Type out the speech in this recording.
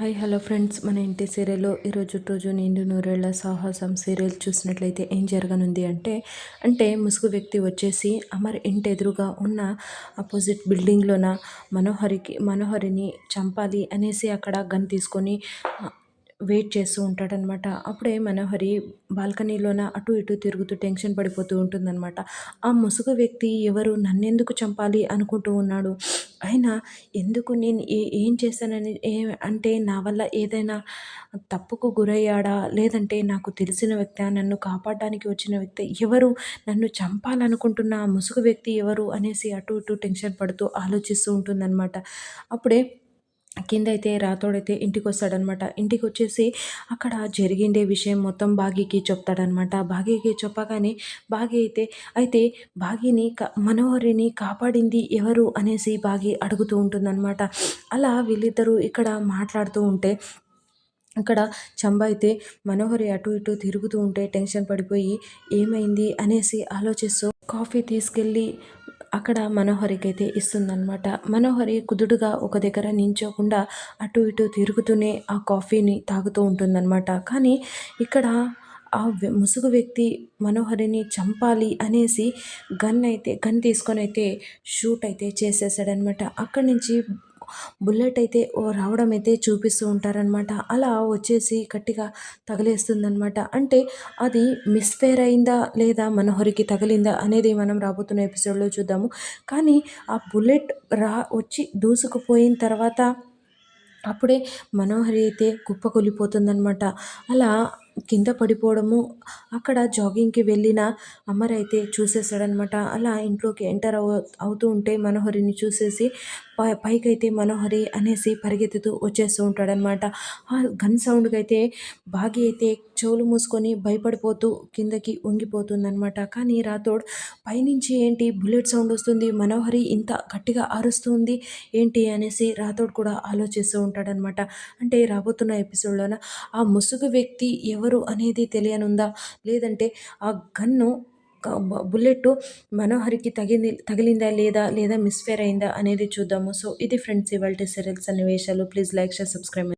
Hi hello friends. మన ఇంటి సీరియల్లో ఈరోజు రోజు నిండు నూరేళ్ళ సాహసం సీరియల్ చూసినట్లయితే ఏం జరగనుంది అంటే అంటే ముసుగు వ్యక్తి వచ్చేసి అమర్ ఇంటి ఎదురుగా ఉన్న అపోజిట్ బిల్డింగ్లోన మనోహరికి మనోహరిని చంపాలి అనేసి అక్కడ గన్ తీసుకొని వెయిట్ చేస్తూ ఉంటాడనమాట. అప్పుడే మనోహరి బాల్కనీలోన అటు ఇటు తిరుగుతూ టెన్షన్ పడిపోతూ ఉంటుందన్నమాట ఆ ముసుగు వ్యక్తి ఎవరు? నన్నెందుకు చంపాలి అనుకుంటూ ఉన్నాడు. అయినా ఎందుకు నేను ఏ ఏం చేశానని ఏ అంటే నా వల్ల ఏదైనా తప్పుకు గురయ్యాడా? లేదంటే నాకు తెలిసిన వ్యక్తి నన్ను కాపాడడానికి వచ్చిన వ్యక్తి ఎవరు? నన్ను చంపాలనుకుంటున్న ఆ ముసుగు వ్యక్తి ఎవరు? అనేసి అటు ఇటు టెన్షన్ పడుతూ ఆలోచిస్తూ ఉంటుందన్నమాట అప్పుడే కింద అయితే రాతోడైతే ఇంటికి వస్తాడనమాట ఇంటికి వచ్చేసి అక్కడ జరిగిండే విషయం మొత్తం బాగీకి చెప్తాడనమాట. బాగీకి చెప్పగానే బాగి అయితే అయితే బాగీని మనోహరిని కాపాడింది ఎవరు అనేసి బాగి అడుగుతూ ఉంటుందన్నమాట అలా వీళ్ళిద్దరూ ఇక్కడ మాట్లాడుతూ ఉంటే ఇక్కడ చంబ అయితే మనోహరి అటు ఇటు తిరుగుతూ ఉంటే టెన్షన్ పడిపోయి ఏమైంది అనేసి ఆలోచిస్తూ కాఫీ తీసుకెళ్ళి అక్కడ మనోహరికి అయితే ఇస్తుందన్నమాట. మనోహరి కుదుడుగా ఒక దగ్గర నించోకుండా అటు ఇటు తిరుగుతూనే ఆ కాఫీని తాగుతూ ఉంటుందన్నమాట. కానీ ఇక్కడ ఆ ముసుగు వ్యక్తి మనోహరిని చంపాలి అనేసి గన్ అయితే గన్ తీసుకొని అయితే షూట్ అయితే చేసేసాడనమాట అక్కడి నుంచి బుల్లెట్ అయితే ఓ రావడం అయితే చూపిస్తూ ఉంటారనమాట అలా వచ్చేసి గట్టిగా తగిలేస్తుందనమాట అంటే అది మిస్ఫేర్ అయిందా లేదా మనోహరికి తగిలిందా అనేది మనం రాబోతున్న ఎపిసోడ్లో చూద్దాము. కానీ ఆ బుల్లెట్ రా వచ్చి దూసుకుపోయిన తర్వాత అప్పుడే మనోహరి అయితే కుప్పకొలిపోతుందనమాట అలా కింద పడిపోవడము అక్కడ జాగింగ్కి వెళ్ళిన అమర్ అయితే చూసేసాడనమాట అలా ఇంట్లోకి ఎంటర్ అవు అవుతూ ఉంటే మనోహరిని చూసేసి పై పైకైతే మనోహరి అనేసి పరిగెత్తుతూ వచ్చేస్తూ ఉంటాడనమాట ఆ గన్ సౌండ్కి అయితే బాగి అయితే చెవులు మూసుకొని భయపడిపోతూ కిందకి ఉంగిపోతుందనమాట కానీ రాథోడ్ పైనుంచి ఏంటి బుల్లెట్ సౌండ్ వస్తుంది? మనోహరి ఇంత గట్టిగా అరుస్తుంది ఏంటి? అనేసి రాథోడ్ కూడా ఆలోచిస్తూ ఉంటాడనమాట అంటే రాబోతున్న ఎపిసోడ్లోన ఆ ముసుగు వ్యక్తి ఎవరు అనేది తెలియనుందా? లేదంటే ఆ గన్ను బుల్లెట్ మనోహరికి తగింది తగిలిందా లేదా? లేదా మిస్ఫేర్ అయిందా అనేది చూద్దాము. సో ఇది ఫ్రెండ్స్ ఇవాళ సీరియల్స్ సన్నివేశాలు. Please like share subscribe